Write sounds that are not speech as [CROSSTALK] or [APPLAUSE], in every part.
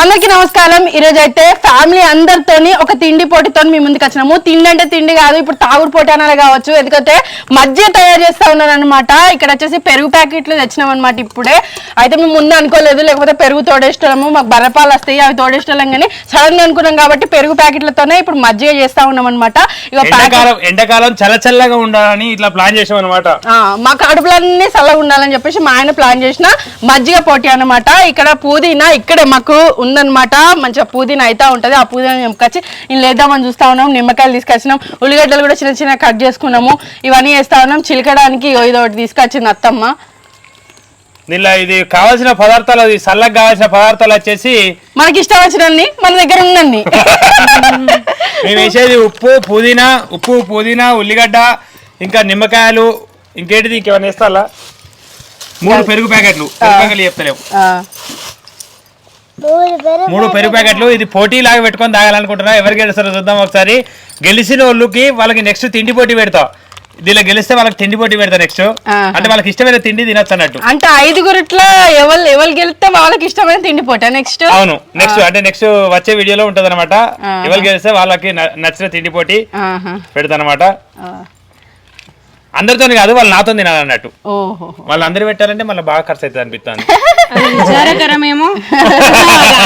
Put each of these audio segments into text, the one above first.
అందరికీ నమస్కారం. ఈ రోజు అయితే ఫ్యామిలీ అందరితోని ఒక తిండి పోటీతో మీ ముందుకు వచ్చినాము. తిండి అంటే తిండి కాదు ఇప్పుడు తాగుడు పోటీ అనాలి కావచ్చు. ఎందుకంటే మధ్య తయారు చేస్తా ఉన్నాను అనమాట ఇక్కడ వచ్చేసి పెరుగు ప్యాకెట్లు తెచ్చినాం అనమాట ఇప్పుడే. అయితే మేము ముందు అనుకోలేదు లేకపోతే పెరుగు తోడేస్తాము మాకు బర్రపాలు వస్తాయి అవి తోడేస్తాం కానీ సడన్గా అనుకున్నాం కాబట్టి పెరుగు ప్యాకెట్లతోనే ఇప్పుడు మజ్జిగ చేస్తా ఉన్నాం అనమాట ఎండాకాలం ఎండాకాలం చల్ల చల్లగా ఉండాలని ఇట్లా ప్లాన్ చేసాం అనమాట మా కడుపులన్నీ చల్లగా ఉండాలని చెప్పేసి మా ఆయన ప్లాన్ చేసిన మజ్జిగ పోటీ అన్నమాట. ఇక్కడ పుదీనా ఇక్కడే మాకు ఉందన్నమాట. మంచిగా పుదీనా అయితే ఉంటది. ఆ పుదీనా నిమ్మకొచ్చి నేను లేద్దామని చూస్తా ఉన్నాం. నిమ్మకాయలు తీసుకొచ్చినాం. ఉల్లిగడ్డలు కూడా చిన్న చిన్న కట్ చేసుకున్నాము. ఇవన్నీ వేస్తా ఉన్నాం. చిలకడానికి ఇది ఒకటి తీసుకొచ్చింది అత్తమ్మ. దీనిలో ఇది కావాల్సిన పదార్థాలు అది చల్లగా కావాల్సిన పదార్థాలు వచ్చేసి మనకి ఇష్టం వచ్చినన్ని మన దగ్గర ఉందండి [LAUGHS] మేము వేసేది ఉప్పు పుదీనా ఉప్పు పుదీనా ఉల్లిగడ్డ ఇంకా నిమ్మకాయలు ఇంకేంటిది ఇంకేమైనా వేస్తాలా మూడు పెరుగు ప్యాకెట్లు. ప్యాకెట్లు చెప్తలేము మూడు పెరుగు ప్యాకెట్లు. ఇది పోటీ లాగా పెట్టుకొని తాగాలనుకుంటున్నా. ఎవరు గెలుస్తారో చూద్దాం ఒకసారి. గెలిచిన వాళ్ళకి వాళ్ళకి నెక్స్ట్ తిండి పోటీ పెడతా. దీనిలో గెలిస్తే వాళ్ళకి తిండి పోటీ పెడతా నెక్స్ట్. అంటే వాళ్ళకి ఇష్టమైన తిండి తినొచ్చు అన్నట్టు. అంటే ఐదుగురిట్లో ఎవరు ఎవరు గెలిస్తే వాళ్ళకి ఇష్టమైన తిండి పోటా. నెక్స్ట్ అవును. నెక్స్ట్ అంటే నెక్స్ట్ వచ్చే వీడియోలో ఉంటది అనమాట ఆహా. ఎవరు గెలిస్తే వాళ్ళకి నచ్చిన తిండి పోటీ పెడతానమాట. అందరితో కాదు వాళ్ళు నాతో తినాలన్నట్టు. ఓహో. వాళ్ళు అందరు పెట్టాలంటే మళ్ళీ బాగా ఖర్చు అవుతుంది అనిపిస్తుంది విచారకరమేమో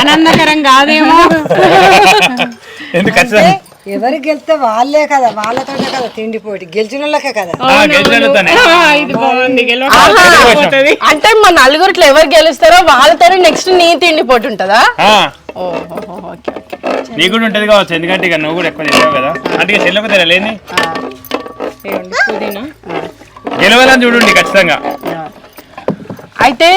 ఆనందకరం కాదేమో? ఎందుకు ఖచ్చితంగా? గెలిస్తే వాళ్ళే కదా వాళ్ళతోనే కదా తిండి పోటీ గెలిచిన వాళ్ళకే కదా. అంటే మా నలుగురిట్లో ఎవరు గెలుస్తారో వాళ్ళతోనే నెక్స్ట్ నీ తిండి పోటీ ఉంటుందా? ఆ, ఓహో ఓకే ఓకే. నీకు కూడా ఉంటది కావచ్చు ఎందుకంటే ఇక నువ్వు కూడా ఎక్కువ తింటావు కదా. అంటే ఇక చెల్లెకు తెలియలేని పుదీనా గెలవాలని చూడండి ఖచ్చితంగా. అయితే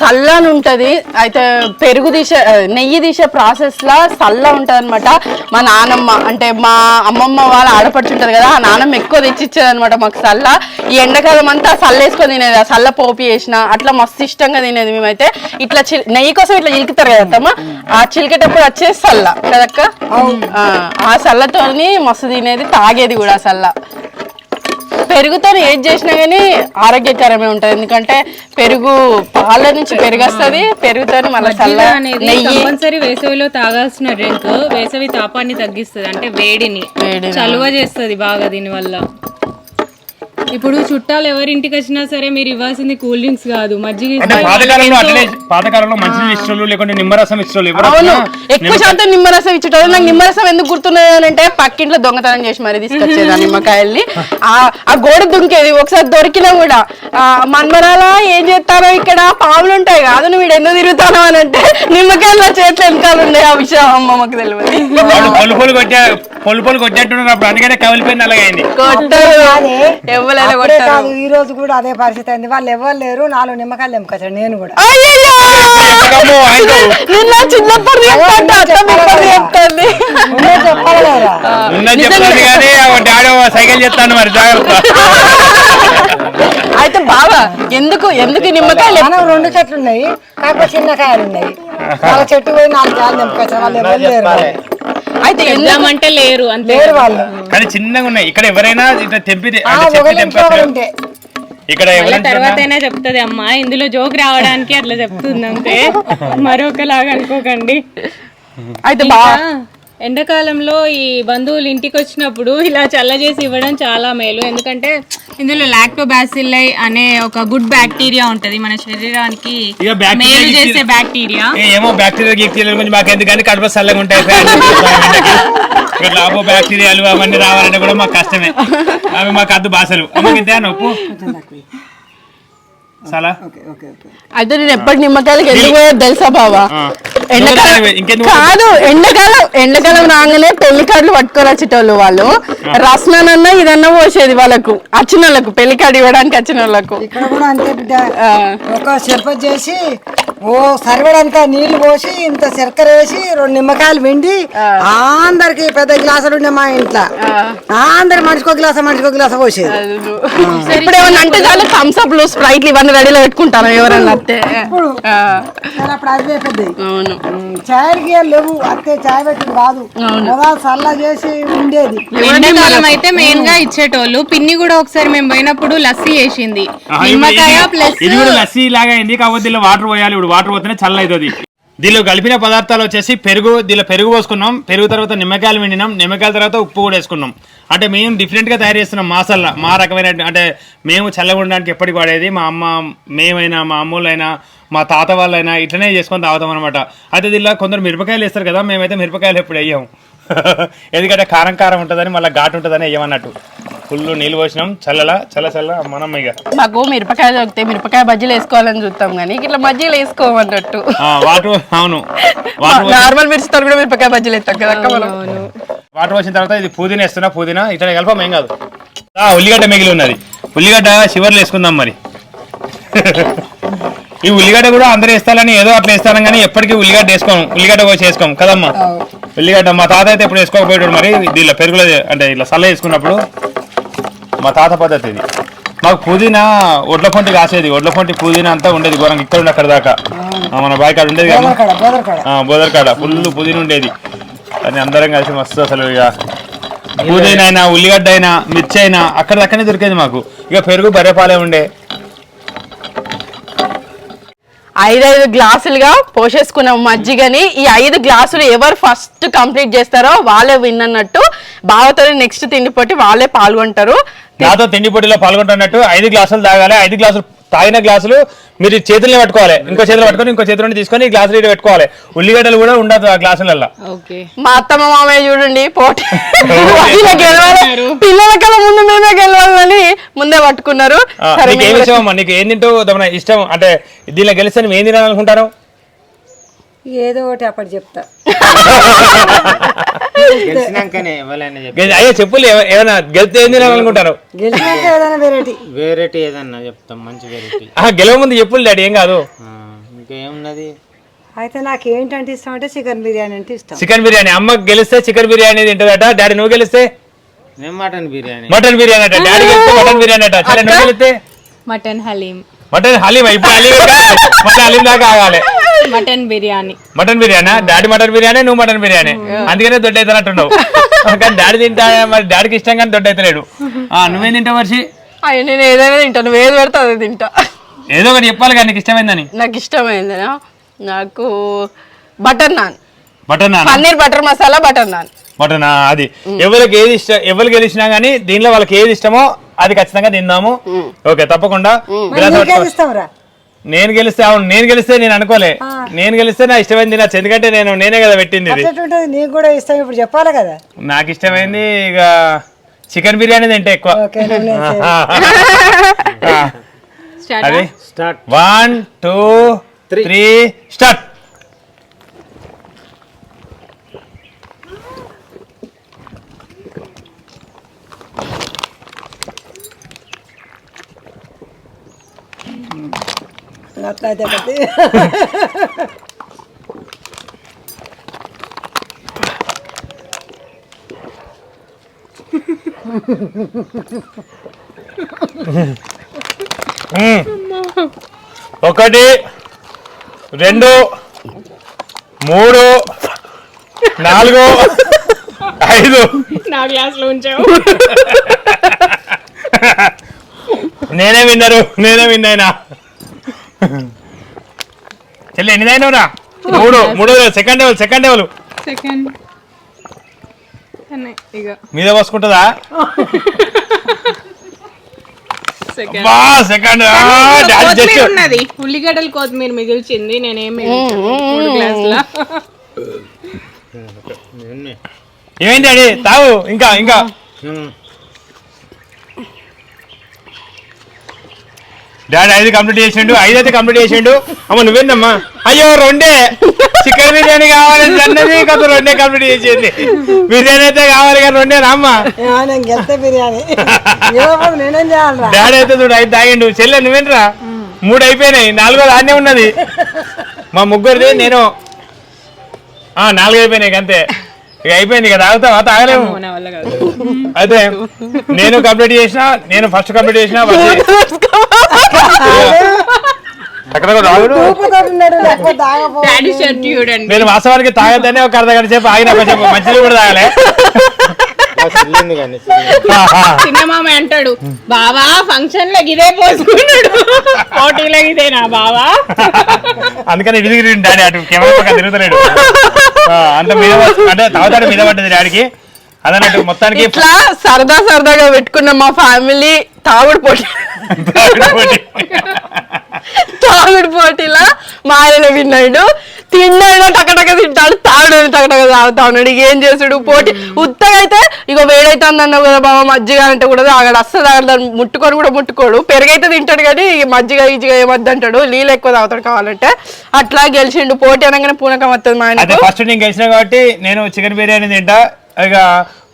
సల్లాన్ ఉంటది. అయితే పెరుగు తీసే ఆ, నెయ్యి తీసే ప్రాసెస్ లా సల్ల ఉంటది అనమాట మా నానమ్మ అంటే మా అమ్మమ్మ వాళ్ళ ఆడపడుచుంటది కదా ఆ నానమ్మ ఎక్కువ తెచ్చిచ్చేది అనమాట మాకు సల్ల. ఈ ఎండాకాలం అంతా సల్ల వేసుకొని తినేది ఆ సల్ల పోపు చేసిన అట్లా మస్తు ఇష్టంగా తినేది మేమైతే. ఇట్లా నెయ్యి కోసం ఇట్లా చిలుకుతారు కదా అత్తమ్మ ఆ చిలికేటప్పుడు వచ్చేది సల్ల. కదక్క? ఆ, ఆ సల్లతోని మస్తు తినేది తాగేది కూడా ఆ సల్ల. పెరుగుతో ఏది చేసినా కానీ ఆరోగ్యకరమే ఉంటది. ఎందుకంటే పెరుగు పాల నుంచి పెరుగు వస్తుంది పెరుగుతో మళ్ళీ చల్ల అనేది కంపల్సరీ వేసవిలో తాగాల్సిన డ్రింక్ వేసవి తాపాన్ని తగ్గిస్తుంది. అంటే వేడిని. వేడిని. చలువ చేస్తుంది బాగా దీని వల్ల ఇప్పుడు చుట్టాలు ఎవరింటికి వచ్చినా సరే మీరు ఇవ్వాల్సింది కూల్ డ్రింక్స్ కాదు. మజ్జిగ అంటే ఇస్తే పాతకాలంలో వాళ్ళకి అట్లనే ఎంతో- పాతకాలంలో మంచి ఇష్టలు లేకుంటే నిమ్మరసం ఇష్టలు ఎవరు అవును. వచ్చినా ఎక్కువ శాతం నిమ్మరసం ఇచ్చేటోళ్ళు. నాకు నిమ్మరసం ఎందుకు గుర్తున్నది అని అంటే పక్కింట్లో దొంగతనం చేసి మరి తీసుకొచ్చేది ఆ నిమ్మకాయల్ని. ఆ ఆ గోడ దుంకేది. ఒకసారి దొరికినా కూడా. ఆ మన్మరాల ఏం చేస్తారో ఇక్కడ పాములు ఉంటాయి కాదు. నువ్వు వీడు ఎందుకు తిరుగుతాను అని అంటే నిమ్మకాయలు నా చేతిలో వెనకాల ఉన్నాయి ఆ విషయం అమ్మమ్మకు తెలియదు వాళ్ళు పొలు పొలు కొట్టా పొలు పొలు కొట్టేట్టున్నారు అప్పుడు. అందుకనే కవిలిపోయింది అలాగైంది. కొట్టరు. ఎవరైనా అప్పుడే కాదు ఈ రోజు కూడా అదే పరిస్థితి అయింది. వాళ్ళు ఎవరు లేరు నాలుగు నిమ్మకాయలు నిమ్మకొచ్చాడు నేను కూడా. నిన్న చిన్నప్పుడు చెప్పాలి కానీ డాడీ సైకిల్ చెప్తాను మరి జాగ్రత్త. అయితే బాగా ఎందుకు ఎందుకు నిమ్మకాయలు మనం రెండు చెట్లు ఉన్నాయి కాకపోతే చిన్న కాయలు ఉన్నాయి వాళ్ళ చెట్టు పోయి నాలుగు కాయలు నిమ్మకొచ్చారు వాళ్ళు ఎవరు లేరు. అయితే తెద్దామంటే లేరు అంతే లేరు వాళ్ళు. కానీ చిన్నగా ఉన్నాయి. ఇక్కడ ఎవరైనా ఇట్లా తెంపి ఉంటే. ఇక్కడ తర్వాతైనా చెప్తుంది అమ్మ ఇందులో జోక్ రావడానికి అట్లా చెప్తుంది అంతే. [LAUGHS] మరొకలాగా అనుకోకండి. అయితే బాగా ఎండాకాలంలో ఈ బంధువులు ఇంటికి వచ్చినప్పుడు ఇలా చల్ల చేసి ఇవ్వడం చాలా మేలు. ఎందుకంటే ఇందులో లాక్టోబాసిల్లై అనే ఒక గుడ్ బ్యాక్టీరియా ఉంటది. మన శరీరానికి మేలు చేసే బ్యాక్టీరియా ఏమో బ్యాక్టీరియా గీక్టీరియా గురించి మాకు ఎందుకని కడుపు చల్లగా ఉంటాయి లాభో బ్యాక్టీరియాలు అవన్నీ రావాలంటే కూడా మాకు కష్టమే. అవి మాకు అద్దు భాషలు అమ్మకి ఇంతే ఉప్పు చాలా ఓకే ఓకే ఓకే. అయితే నేను ఎప్పటి నిమ్మకాయలకి ఎందుకు పోయేది తెలుసా బావా. ఎండాకాలం కాదు ఎండాకాలం ఎండాకాలం రాగానే పెళ్ళి కార్డులు పట్టుకొని వచ్చేటోళ్ళు వాళ్ళు. రసనన్నా ఇదన్నా పోసేది వాళ్ళకు వచ్చిన వాళ్ళకు పెళ్ళి కార్డు ఇవ్వడానికి వచ్చిన వాళ్ళకు ఇక్కడ కూడా అంతే బిడ్డ. ఆ, ఒక సర్పంచ్ చేసి ఓ సరిపడంత నీళ్ళు పోసి ఇంత శర్కర వేసి రెండు నిమ్మకాయలు పిండి అందరికి పెద్ద గ్లాసులు ఉండే మా ఇంట్లో. అందరు మనిషికో గ్లాస మనిషికో గ్లాస పోసేది. ఇప్పుడు ఏమన్నా అంటే చాలు థమ్స్ అప్ స్ప్రైట్లు ఇవన్నీ రెడీలో పెట్టుకుంటాను ఎవరన్నా అత్తే. అప్పుడు అవును. లేవు అత్తే చాయ్ పెట్టుడు కాదు. చల్ల చేసి ఉండేది. ఎండాకాలం అయితే మెయిన్గా ఇచ్చేటోళ్ళు. పిన్ని కూడా ఒకసారి మేము పోయినప్పుడు లస్సీ వేసింది నిమ్మకాయ ప్లస్ ఇది కూడా లస్సీ లాగా అయింది కాకపోతే వాటర్ పోయాలి ఇప్పుడు వాటర్ పోతేనే చల్ల అవుతుంది. దీనిలో కలిపిన పదార్థాలు వచ్చేసి పెరుగు దీనిలో పెరుగు పోసుకున్నాం. పెరుగు తర్వాత నిమ్మకాయలు వండినాం నిమ్మకాయల తర్వాత ఉప్పు కూడా వేసుకున్నాం. అంటే మేము డిఫరెంట్గా తయారు చేస్తున్నాం మాసల్లా మా రకమైన అంటే మేము చల్లగా ఉండడానికి ఎప్పటికి వాడేది మా అమ్మ మేమైనా మా అమ్మోళ్ళైనా మా తాత వాళ్ళైనా ఇట్లనే చేసుకొని తాగుతాం అనమాట అయితే దీనిలో కొందరు మిరపకాయలు వేస్తారు కదా మేమైతే మిరపకాయలు ఎప్పుడు వేయము. [LAUGHS] ఎందుకంటే కారం కారం ఉంటుందని మళ్ళీ ఘాటు ఉంటుందని వేయమన్నట్టు. ఫుల్ నీళ్ళు పోసినాం. చల్లలా చల్ల చల్ల. మనం ఇక. మాకు మిరపకాయ దొరికితే మిరపకాయ బజ్జీలు వేసుకోవాలని చూస్తాం కానీ ఇట్లా బజ్జీలు వేసుకోమన్నట్టు. వాటర్ అవును. నార్మల్ మిర్చితో కూడా మిరపకాయ బజ్జీలు వేస్తాం కదా వాటర్ వచ్చిన తర్వాత ఇది పుదీనా వేస్తున్నా పుదీనా. ఇట్లా కలపం ఏం కాదు. ఆ, ఉల్లిగడ్డ మిగిలి ఉన్నది. ఉల్లిగడ్డ చివర్లు వేసుకుందాం మరి. ఈ ఉల్లిగడ్డ కూడా అందరూ వేస్తారని ఏదో అట్లా వేస్తాను కానీ ఎప్పటికీ ఉల్లిగడ్డ వేసుకోం. ఉల్లిగడ్డ కోసి వేసుకోం. కదమ్మా? ఉల్లిగడ్డ మా తాత అయితే ఇప్పుడు వేసుకోకపోయాడు మరి. దీనిలో పెరుగులో అంటే ఇట్లా సల్ల వేసుకున్నప్పుడు. మా తాత పద్ధతి ఇది. మాకు పుదీనా ఒడ్ల పొంటి కాసేది. ఒడ్ల పొంటి పుదీనా అంతా ఉండేది ఘోరంగా ఇక్కడ ఉండి అక్కడ దాకా. మన బాయ్ కాడ ఉండేది బోదర్కాడ ఫుల్ పుదీనా ఉండేది. కానీ అందరం కలిసి మస్తు అసలు ఇక పుదీనా అయినా ఉల్లిగడ్డ అయినా మిర్చి అయినా అక్కడ దక్కనే దొరికేది మాకు. ఇక పెరుగు బర్రెపాలే ఉండే. ఐదైదు గ్లాసులుగా పోసేసుకున్నాం మజ్జిగని ఈ ఐదు గ్లాసులు ఎవరు ఫస్ట్ కంప్లీట్ చేస్తారో వాళ్ళే విన్ అన్నట్టు బావతో నెక్స్ట్ తిండి పొట్టి వాళ్ళే పాల్గొంటారు. నాతో తిండి పొడిలో పాల్గొంటున్నట్టు ఐదు గ్లాసులు తాగాలి ఐదు గ్లాసులు తాగిన గ్లాసులు మీరు చేతుల్ని పట్టుకోవాలి. ఇంకో చేతులు పట్టుకొని ఇంకో చేతులు తీసుకొని ఈ గ్లాసులు ఇటు పెట్టుకోవాలి. ఉల్లిగడ్డలు కూడా ఉండదు ఆ గ్లాసులలో ఓకే. మా అత్తమ్మ మామయ్య చూడండి పోటీ. పిల్లల ముందు మేమే గెలవాలని ముందే పట్టుకున్నారు. నీకు ఏమి నీకు ఏం తింటూ ఇష్టం? అంటే దీనిలో గెలిస్తే నువ్వు ఏం తినాలనుకుంటారు ఏదో ఒకటి అప్పుడు చెప్తా. [LAUGHS] గెలిచినాకనే ఎవరైనా అయ్యో చెప్పులు ఏమ- ఏమైనా గెలిస్తే ఏం తినాలనుకుంటారు గెలిచినాక ఏదైనా వెరైటీ వేరేటి ఏదన్నా చెప్తాం మంచి వేరేటి ఆ, గెలవ ముందు చెప్పులు డాడీ ఏం కాదు. ఇంకా ఏమున్నది అయితే నాకు ఏంటంటే ఇష్టం అంటే చికెన్ బిర్యానీ అంటే ఇష్టం. చికెన్ బిర్యానీ. అమ్మ గెలిస్తే చికెన్ బిర్యానీ తింటుందట డాడీ నువ్వు గెలిస్తే? నేను మటన్ బిర్యానీ. మటన్ బిర్యానీ అట డాడీ గెలిస్తే మటన్ బిర్యానీ అట. సరే నువ్వు గెలిస్తే? మటన్ హలీం. మటన్ హలీం ఇప్పుడు హలీం కాదు. మటన్ హలీం దాకా ఆగాలి. Mutton biryani. Mutton biryani? Daddy mutton biryani నువ్వు మటన్ బిర్యానీ. అందుకనే దొడ్డ అవుతున్నట్టున్నావు [LAUGHS] కానీ డాడీ తింటా మరి డాడీకి ఇష్టం కానీ దొడ్డ అవుతలేడు ఆ, నువ్వేం తింటావు అయ్యో నేను ఏదైనా తింటాను నువ్వు ఏది పెడితే అదే తింటా. ఏదో ఒకటి చెప్పాలి కానీ నీకు ఇష్టమైందని. నాకు ఇష్టమైందినా నాకు బటర్ నాన్. మటన్ నాన్న paneer butter masala butter naan. Mutton అది. ఎవరికి ఏది ఇష్టం ఎవరు గెలిచినా గానీ దీనిలో వాళ్ళకి ఏది ఇష్టమో అది ఖచ్చితంగా తిందాము. ఓకే తప్పకుండా. నేను గెలిస్తే అవును నేను గెలిస్తే నేను అనుకోలే. నేను గెలిస్తే నా ఇష్టమైంది తినచ్చు ఎందుకంటే నేను నేనే కదా పెట్టింది నీకు కూడా ఇష్టం ఇప్పుడు చెప్పాలి కదా. నాకు ఇష్టమైంది ఇక చికెన్ బిర్యానీ తింటే ఎక్కువ. [LAUGHS] అది? Start. One two three start. ఒకటి ఒకటి రెండు మూడు నాలుగు ఐదు. నా గ్లాస్లో ఉంచావు. నేనే విన్నరు నేనే విన్ అయినా [LAUGHS] చెల్లి ఎన్ని అయినవురా మూడు మూడు. Second level second level. Second. ఇక మీద పోసుకుంటుందా? సెకండ్. ఉన్నది. ఉల్లిగడ్డలు కొత్తిమీర మిగిల్చింది నేనేం మిగిల్చాను. మూడు గ్లాసుల. ఏమైంది తావు ఇంకా ఇంకా. డాడీ ఐదు కంప్లీట్ చేసిండు ఐదు అయితే కంప్లీట్ చేసిండు. అమ్మ నువ్వేందమ్మా? అయ్యో రెండే. చికెన్ బిర్యానీ కావాలని అన్నది కదా రెండే కంప్లీట్ చేసింది. బిర్యానీ అయితే కావాలి కానీ రెండే అమ్మా. ఆ, నేను గెలిస్తే బిర్యానీ. ఇవ్వకపోతే నేనేం చేయాలరా? డాడీ అయితే చూడు ఐదు తాగిండు. చెల్లె నువ్వేంట్రా? మూడు అయిపోయినాయి. నాలుగో దాన్నే ఉన్నది. మా ముగ్గురిది నేను. ఆ నాలుగు అయిపోయినాయి అంతే. ఇక అయిపోయింది ఇక తాగుతావా? తాగలేము నా వల్ల కాదు. అయితే నేను కంప్లీట్ చేసిన నేను ఫస్ట్ కంప్లీట్ చేసిన నేను వాస్తవానికి తాగద్దనే ఒక అర్ధ గంట సేపు ఆగిన కొంచెం మంచిది కూడా తాగలే. చెల్లింది కానీ చెల్లి. చిన్న మామ అంటాడు బావా ఫంక్షన్లో ఇదే పోసుకున్నాడు. పోటీలో ఇదేనా బావా. అందుకని తిరిగి డాడీ అటు కెమెరా తిరుగుతలేడు. ఆ, అంత మీద అంటే తాగుతాడు మీద పడ్డది డాడీకి. అదన్నట్టు మొత్తానికి ఇట్లా సరదా సరదాగా పెట్టుకున్న మా ఫ్యామిలీ తాగుడు పోటీ. తాగుడు పోటీలా మా ఆయన విన్నాడు. తిన్నాడు టకటక తింటాడు తాగుడు టకటక తాగుతా ఉన్నాడు ఇక ఏం చేసాడు పోటీ. ఉత్తగా అయితే ఇక వేడైతుంది అన్నావు కదా బాబా మజ్జిగ అంటే కూడా తాగాడు. అస్సలు తాగడు. ముట్టుకొని కూడా ముట్టుకోడు. పెరుగైతే తింటాడు కానీ ఇక మజ్జిగ ఈజిగా ఏమద్దు అంటాడు నీళ్ళు ఎక్కువ తాగుతాడు కావాలంటే. అట్లా గెలిచిండు. పోటీ అనగానే పూనకం వస్తుంది మా ఆయనకు. ఫస్ట్ నేను గెలిచిన కాబట్టి నేను చికెన్ బిర్యానీ తింటా. ఇక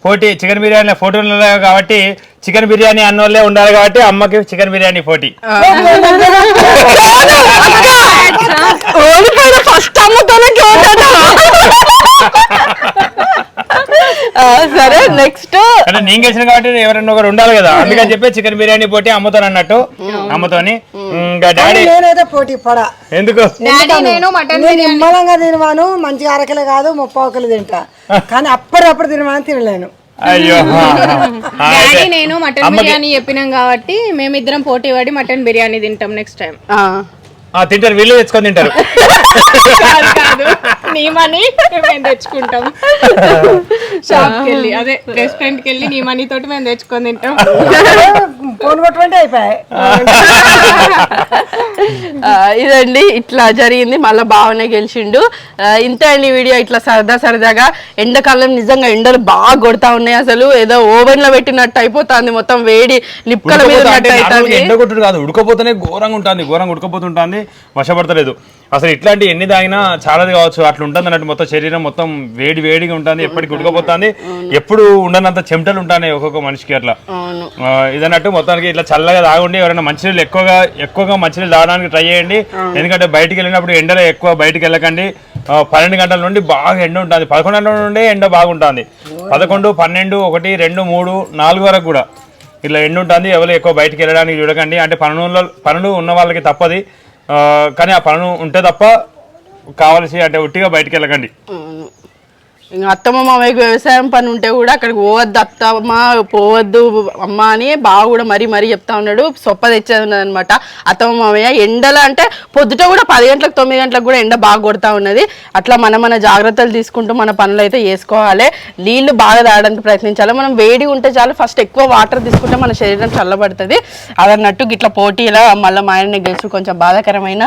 పోటీ చికెన్ బిర్యానీ ఫోటోలు కాబట్టి చికెన్ బిర్యానీ అన్నోళ్ళే ఉండాలి కాబట్టి అమ్మకి చికెన్ బిర్యానీ పోటీ. ఫస్ట్ అమ్మతోనే సరే నెక్స్ట్ అంటే నేను గెలిచిన కాబట్టి ఎవరైనా ఒకరు ఉండాలి కదా. అందుకని చెప్పి చికెన్ బిర్యానీ పోటీ అమ్మతో అన్నట్టు అమ్మతోని. ఇంకా డాడీ నేనైతే పోటీ పడా. ఎందుకు? డాడీ నేను మటన్ నేను నిమ్మలంగా తినవాను మంచిగా అరకిలో కాదు ముప్పావుకిలో తింటా. కానీ అప్పటికప్పుడు తినమని తినలేను. అయ్యో. డాడీ నేను మటన్ బిర్యానీ చెప్పినాం కాబట్టి మేమిద్దరం పోటీ పడి మటన్ బిర్యానీ తింటాం నెక్స్ట్ టైం ఆ, తింటారు వీళ్ళు తెచ్చుకొని తింటారు. కాదు కాదు. నీ మనీ మేము తెచ్చుకుంటాం. [LAUGHS] షాప్కి వెళ్ళి అదే రెస్టారెంట్కి వెళ్ళి నీ మనీ తోటి మేము తెచ్చుకొని తింటాం. [LAUGHS] [LAUGHS] ఫోన్ కొట్టుకుంటే అయిపోయాయి. ఇదండి ఇట్లా జరిగింది. మళ్ళీ బాగానే గెలిచిండు. ఇంతే అండి ఈ వీడియో. ఇట్లా సరదా సరదాగా ఎండాకాలం నిజంగా ఎండలు బాగా కొడతా ఉన్నాయి అసలు. ఏదో ఓవెన్లో పెట్టినట్టు అయిపోతుంది. మొత్తం వేడి లిప్కల మీద ఎండ కొట్టుడు కాదు. ఉడకపోతేనే ఘోరంగా ఉంటుంది. ఘోరంగా ఉడకపోతుంటుంది. వశపడతలేదు అసలు ఇట్లాంటి ఎన్ని తాగినా చాలాది కావచ్చు. అట్లా ఉంటుంది అన్నట్టు మొత్తం శరీరం మొత్తం వేడి వేడిగా ఉంటుంది. ఎప్పటికి ఉడకపోతుంది. ఎప్పుడు ఉండనంత చెమటలు ఉంటాయి ఒక్కొక్క మనిషికి అట్లా. ఇదన్నట్టు మొత్తానికి ఇట్లా చల్లగా తాగండి ఎవరైనా మంచినీళ్ళు ఎక్కువగా ఎక్కువగా మంచినీళ్ళు తాగడానికి ట్రై చేయండి. ఎందుకంటే బయటికి వెళ్ళినప్పుడు ఎండలో ఎక్కువ బయటికి వెళ్ళకండి. పన్నెండు గంటల నుండి బాగా ఎండ ఉంటుంది. పదకొండు గంటల నుండి ఎండ బాగుంటుంది. పదకొండు పన్నెండు ఒకటి రెండు మూడు నాలుగు వరకు కూడా ఇట్లా ఎండ ఉంటుంది. ఎవరు ఎక్కువ బయటికి వెళ్ళడానికి చూడకండి. అంటే పనులు పనులు ఉన్న వాళ్ళకి తప్పది. కానీ ఆ పనులు ఉంటే తప్ప కావాల్సి అంటే ఉట్టిగా బయటికి వెళ్ళకండి. అత్తమ్మ మామయ్యకు వ్యవసాయం పని ఉంటే కూడా అక్కడికి పోవద్దు అత్తమ్మ పోవద్దు అమ్మ అని బాగా కూడా మరీ మరీ చెప్తా ఉన్నాడు. సొప్ప తెచ్చేది అనమాట అత్తమ్మ మామయ్య ఎండల అంటే పొద్దుట కూడా పది గంటలకు తొమ్మిది గంటలకు కూడా ఎండ బాగా కొడతా ఉన్నది. అట్లా మనం మన జాగ్రత్తలు తీసుకుంటూ మన పనులు అయితే చేసుకోవాలి. నీళ్ళు బాగా తాగడానికి ప్రయత్నించాలి. మనం వేడి ఉంటే చాలు ఫస్ట్ ఎక్కువ వాటర్ తీసుకుంటే మన శరీరం చల్లబడుతుంది. అదన్నట్టు గిట్ల పోటీలా మళ్ళీ మా ఆయన గెలుచు కొంచెం బాధాకరమైన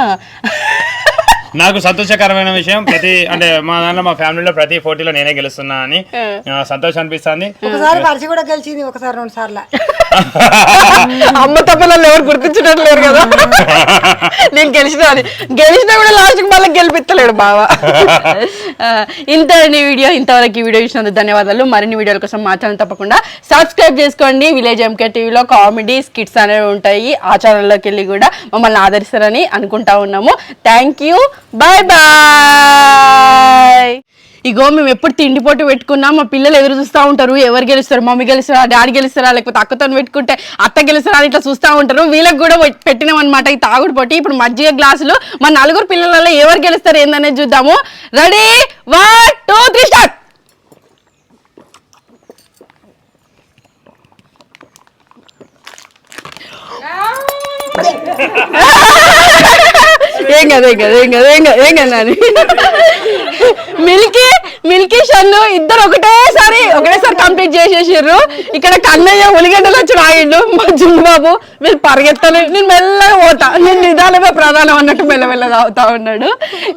నాకు సంతోషకరమైన విషయం ప్రతి అంటే మా దాంట్లో మా ఫ్యామిలీలో ప్రతి పోటీలో నేనే గెలుస్తున్నా అని ఆ, సంతోషం అనిపిస్తుంది. ఒకసారి పరిచి కూడా గెలిచింది ఒకసారి రెండు సార్లు. [LAUGHS] అమ్మ తప్పలలో ఎవరు గుర్తించడం లేరు కదా? నేను గెలిచిన అని. గెలిచినా కూడా లాస్ట్ మళ్ళీ గెలిపిస్తలేడు బావ. ఆ, ఇంత ఈ వీడియో ఇంతవరకు ఈ వీడియో చూసినందుకు ధన్యవాదాలు. మరిన్ని వీడియోల కోసం మా ఛానల్ తప్పకుండా సబ్స్క్రైబ్ చేసుకోండి. విలేజ్ ఎంకే టీవీలో కామెడీ స్కిట్స్ అనేవి ఉంటాయి. ఆ ఛానల్లోకి వెళ్ళి కూడా మమ్మల్ని ఆదరిస్తారని అనుకుంటా ఉన్నాము. థ్యాంక్ యూ బాయ్ బాయ్ ఇగో మేము ఎప్పుడు తిండి పోటీ పెట్టుకున్నా మా పిల్లలు ఎదురు చూస్తూ ఉంటారు. ఎవరు గెలుస్తారు? మమ్మీ గెలుస్తారా? డాడీ గెలుస్తారా? లేకపోతే అక్కతో పెట్టుకుంటే అత్త గెలుస్తారా అని ఇట్లా చూస్తూ ఉంటారు. వీళ్ళకి కూడా పెట్టినాం అనమాట ఈ తాగుడు పోటీ. ఇప్పుడు మజ్జిగ గ్లాసులు మా నలుగురు పిల్లలలో ఎవరు గెలుస్తారు ఏందనేది చూద్దాము. Ready one two three start ఏం కదా ఏం కదా నాని మిల్కీ మిల్కీ షన్ను ఇద్దరు ఒకటేసారి కంప్లీట్ చేసేసారు ఇక్కడ కన్నయ్య ఉలిగడ్డలు వచ్చి రాగిండు మా జున్ను బాబు మీరు పరిగెత్తలే. నేను మెల్లగా పోతా. నేను నిదానమే ప్రధానం అన్నట్టు మెల్లమెల్ల తాగుతా ఉన్నాడు.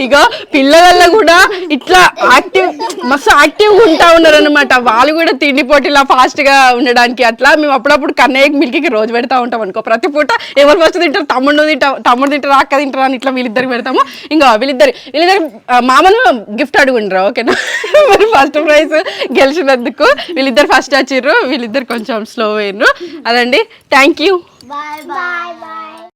ఇక పిల్లల కూడా ఇట్లా యాక్టివ్ మస్తు యాక్టివ్గా ఉంటా ఉన్నారు అనమాట వాళ్ళు కూడా తిండి పోటీలా ఫాస్ట్గా ఉండడానికి అట్లా. మేము అప్పుడప్పుడు కన్నయ్యకి మిల్కీకి రోజు పెడతా ఉంటాం అనుకో. ప్రతి పూట ఎవరు ఫస్ట్ తింటారు? తమ్ముడు తింటాం తమ్ముడు తింటారు అక్క తింటారు అని ఇట్లా వీళ్ళిద్దరికి పెడతాము. ఇంకా వీళ్ళిద్దరు వీళ్ళిద్దరు మామను గిఫ్ట్ అడుగుండ్రా ఓకేనా? [LAUGHS] మరి ఫస్ట్ ప్రైజ్ గెలిచినందుకు. వీళ్ళిద్దరు ఫస్ట్ వచ్చిర్రు వీళ్ళిద్దరు కొంచెం స్లో అయ్యారు అదండి. Thank you bye bye.